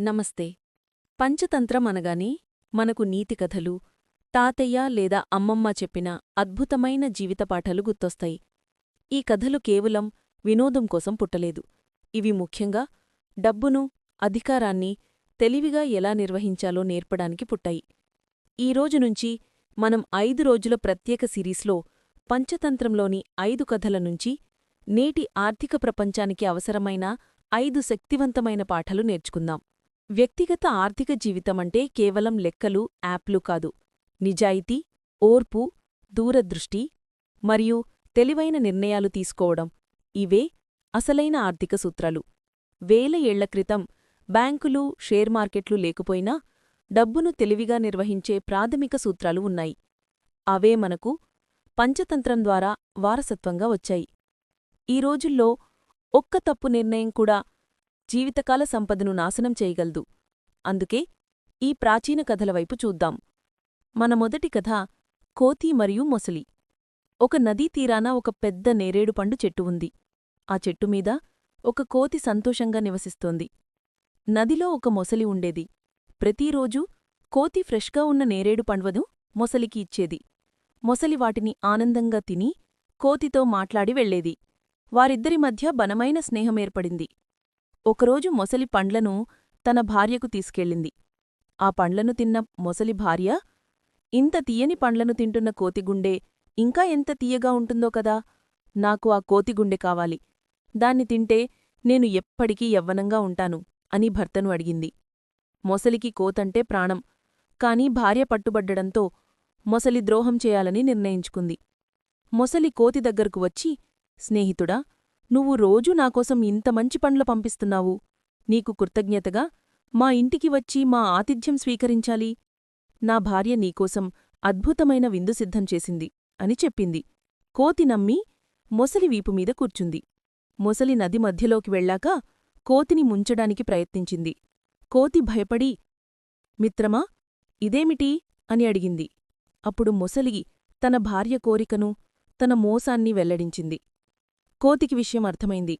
నమస్తే. పంచతంత్రం అనగానే మనకు నీతి కథలు తాతయ్య లేదా అమ్మమ్మ చెప్పిన అద్భుతమైన జీవితపాఠాలు గుర్తొస్తాయి. ఈ కథలు కేవలం వినోదం కోసం పుట్టలేదు. ఇవి ముఖ్యంగా డబ్బును అధికారాన్ని తెలివిగా ఎలా నిర్వహించాలో నేర్పడానికి పుట్టాయి. ఈ నుంచి మనం ఐదు రోజుల ప్రత్యేక సిరీస్లో పంచతంత్రంలోని ఐదు కథల నుంచి నేటి ఆర్థిక ప్రపంచానికి అవసరమైన ఐదు శక్తివంతమైన పాఠాలు నేర్చుకుందాం. వ్యక్తిగత ఆర్థిక జీవితమంటే కేవలం లెక్కలు యాప్లు కాదు. నిజాయితీ ఓర్పు దూరదృష్టి మరియు తెలివైన నిర్ణయాలు తీసుకోవడం. ఇవే అసలైన ఆర్థిక సూత్రాలు. వేల ఏళ్ళ క్రితం బ్యాంకులు షేర్ మార్కెట్లు లేకపోయినా డబ్బును తెలివిగా నిర్వహించే ప్రాథమిక సూత్రాలు ఉన్నాయి. అవే మనకు పంచతంత్రం ద్వారా వారసత్వంగా వచ్చాయి. ఈ రోజుల్లో ఒక్క తప్పు నిర్ణయం కూడా జీవితకాల సంపదను నాశనం చేయగలదు. అందుకే ఈ ప్రాచీన కథల వైపు చూద్దాం. మన మొదటి కథ కోతి మరియు మొసలి. ఒక నదీ తీరాన ఒక పెద్ద నేరేడు పండు చెట్టు ఉంది. ఆ చెట్టుమీద ఒక కోతి సంతోషంగా నివసిస్తోంది. నదిలో ఒక మొసలి ఉండేది. ప్రతిరోజూ కోతి ఫ్రెష్గా ఉన్న నేరేడు పండ్వను మొసలికి ఇచ్చేది. మొసలి వాటిని ఆనందంగా తిని కోతితో మాట్లాడి వెళ్ళేది వారిద్దరి మధ్య బనమైన స్నేహమేర్పడింది ఒకరోజు మొసలి పండ్లను తన భార్యకు తీసుకెళ్ళింది. ఆ పండ్లను తిన్న మొసలి భార్య ఇంత తీయని పండ్లను తింటున్న కోతిగుండె ఇంకా ఎంత తీయగా ఉంటుందో కదా నాకు ఆ కోతిగుండె కావాలి. దాన్ని తింటే నేను ఎప్పటికీ యవ్వనంగా ఉంటాను అని భర్తను అడిగింది. మొసలికి కోతంటే ప్రాణం కాని భార్య పట్టుబడ్డడంతో మొసలి ద్రోహం చేయాలని నిర్ణయించుకుంది. మొసలి కోతి దగ్గరకు వచ్చి స్నేహితుడా నువ్వు రోజూ నాకోసం ఇంత మంచి పండ్ల పంపిస్తున్నావు. నీకు కృతజ్ఞతగా మా ఇంటికి వచ్చి మా ఆతిథ్యం స్వీకరించాలి. నా భార్య నీకోసం అద్భుతమైన విందు సిద్ధం చేసింది అని చెప్పింది. కోతి నమ్మి మొసలి వీపుమీద కూర్చుంది. మొసలి నది మధ్యలోకి వెళ్ళాక కోతిని ముంచడానికి ప్రయత్నించింది. కోతి భయపడి మిత్రమా ఇదేమిటి? అని అడిగింది. అప్పుడు మొసలి తన భార్య కోరికను తన మోసాన్ని వెల్లడించింది. కోతికి విషయం అర్థమైంది.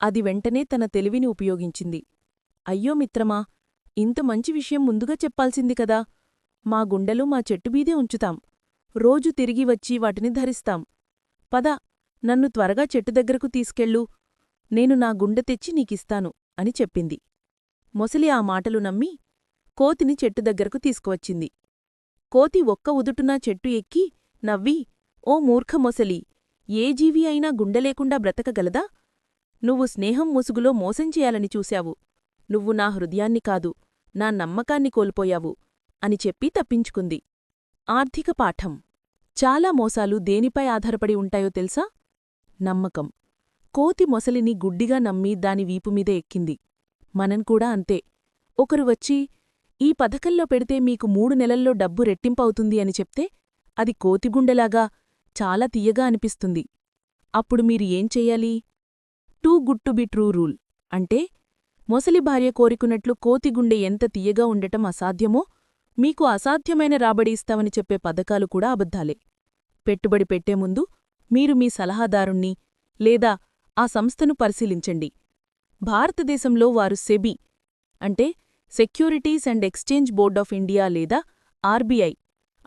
అది వెంటనే తన తెలివిని ఉపయోగించింది. అయ్యో మిత్రమా ఇంత మంచి విషయం ముందుగా చెప్పాల్సింది కదా. మా గుండెలు మా చెట్టుబీదే ఉంచుతాం. రోజు తిరిగి వచ్చి వాటిని ధరిస్తాం. పద నన్ను త్వరగా చెట్టు దగ్గరకు తీసుకెళ్ళు. నేను నా గుండె తెచ్చి నీకిస్తాను అని చెప్పింది. మొసలి ఆ మాటలు నమ్మి కోతిని చెట్టు దగ్గరకు తీసుకువచ్చింది. కోతి ఒక్క ఉదుటునా చెట్టు ఎక్కి నవ్వి ఓ మూర్ఖ మొసలి ఏ జీవి అయినా గుండెలేకుండా బ్రతకగలదా? నువ్వు స్నేహం ముసుగులో మోసం చేయాలని చూశావు. నువ్వు నా హృదయాన్ని కాదు నా నమ్మకాన్ని కోల్పోయావు అని చెప్పి తప్పించుకుంది. ఆర్థిక పాఠం. చాలా మోసాలు దేనిపై ఆధారపడి ఉంటాయో తెలుసా? నమ్మకం. కోతి మొసలిని గుడ్డిగా నమ్మి దాని వీపుమీద ఎక్కింది. మనం కూడా అంతే. ఒకరు వచ్చి ఈ పథకంలో పెడితే మీకు మూడు నెలల్లో డబ్బు రెట్టింపవుతుంది అని చెప్తే అది కోతిగుండెలాగా చాలా తీయగా అనిపిస్తుంది. అప్పుడు మీరు ఏం చెయ్యాలి too good to be true rule. అంటే మొసలి భార్య కోరికున్నట్లు కోతిగుండె ఎంత తీయగా ఉండటం అసాధ్యమో మీకు అసాధ్యమైన రాబడి ఇస్తామని చెప్పే పథకాలు కూడా అబద్ధాలే. పెట్టుబడి పెట్టే ముందు మీరు మీ సలహాదారుణ్ణి లేదా ఆ సంస్థను పరిశీలించండి. భారతదేశంలో వారు సెబీ అంటే securities and exchange board of India లేదా ఆర్బీఐ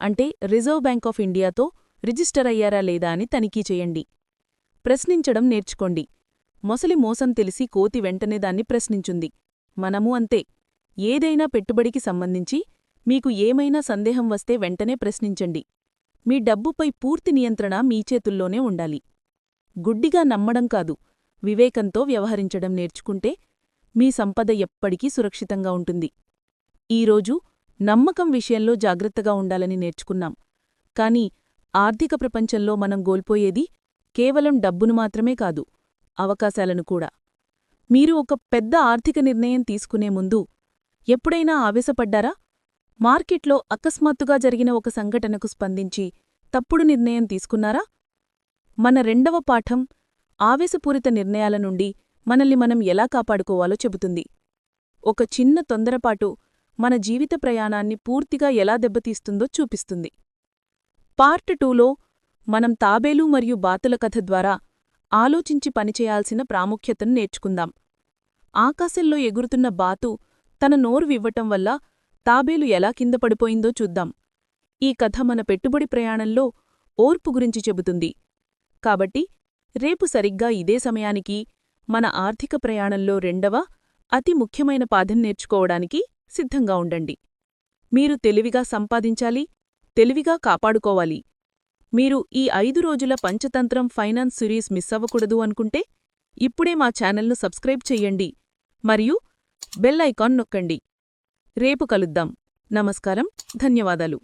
అంటే రిజర్వ్ బ్యాంక్ ఆఫ్ ఇండియాతో రిజిస్టర్ అయ్యారా లేదా అని తనిఖీ చేయండి. ప్రశ్నించడం నేర్చుకోండి. మొసలి మోసం తెలిసి కోతి వెంటనే దాన్ని ప్రశ్నించుంది. మనము అంతే. ఏదైనా పెట్టుబడికి సంబంధించి మీకు ఏమైనా సందేహం వస్తే వెంటనే ప్రశ్నించండి. మీ డబ్బుపై పూర్తి నియంత్రణ మీ చేతుల్లోనే ఉండాలి. గుడ్డిగా నమ్మడం కాదు. వివేకంతో వ్యవహరించడం నేర్చుకుంటే మీ సంపద ఎప్పటికీ సురక్షితంగా ఉంటుంది. ఈరోజు నమ్మకం విషయంలో జాగ్రత్తగా ఉండాలని నేర్చుకున్నాం. కాని ఆర్థిక ప్రపంచంలో మనం గోల్పోయేది కేవలం డబ్బును మాత్రమే కాదు అవకాశాలను కూడా. మీరు ఒక పెద్ద ఆర్థిక నిర్ణయం తీసుకునే ముందు ఎప్పుడైనా ఆవేశపడ్డారా? మార్కెట్లో అకస్మాత్తుగా జరిగిన ఒక సంఘటనకు స్పందించి తప్పుడు నిర్ణయం తీసుకున్నారా? మన రెండవ పాఠం ఆవేశపూరిత నిర్ణయాల నుండి మనల్ని మనం ఎలా కాపాడుకోవాలో చెబుతుంది. ఒక చిన్న తొందరపాటు మన జీవిత ప్రయాణాన్ని పూర్తిగా ఎలా దెబ్బతీస్తుందో చూపిస్తుంది. పార్ట్ టూలో మనం తాబేలు మరియు బాతుల కథ ద్వారా ఆలోచించి పనిచేయాల్సిన ప్రాముఖ్యతను నేర్చుకుందాం. ఆకాశంలో ఎగురుతున్న బాతు తన నోరు వివ్వటం వల్ల తాబేలు ఎలా కింద పడిపోయిందో చూద్దాం. ఈ కథ మన పెట్టుబడి ప్రయాణంలో ఓర్పు గురించి చెబుతుంది. కాబట్టి రేపు సరిగ్గా ఇదే సమయానికి మన ఆర్థిక ప్రయాణంలో రెండవ అతి ముఖ్యమైన పాఠం నేర్చుకోవడానికి సిద్ధంగా ఉండండి. మీరు తెలివిగా సంపాదించాలి తెలివిగా కాపాడుకోవాలి. మీరు ఈ ఐదు రోజుల పంచతంత్రం ఫైనాన్స్ సిరీస్ మిస్ అవ్వకూడదు అనుకుంటే ఇప్పుడే మా ఛానల్ను సబ్స్క్రైబ్ చెయ్యండి మరియు బెల్ ఐకాన్ నొక్కండి. రేపు కలుద్దాం. నమస్కారం. ధన్యవాదాలు.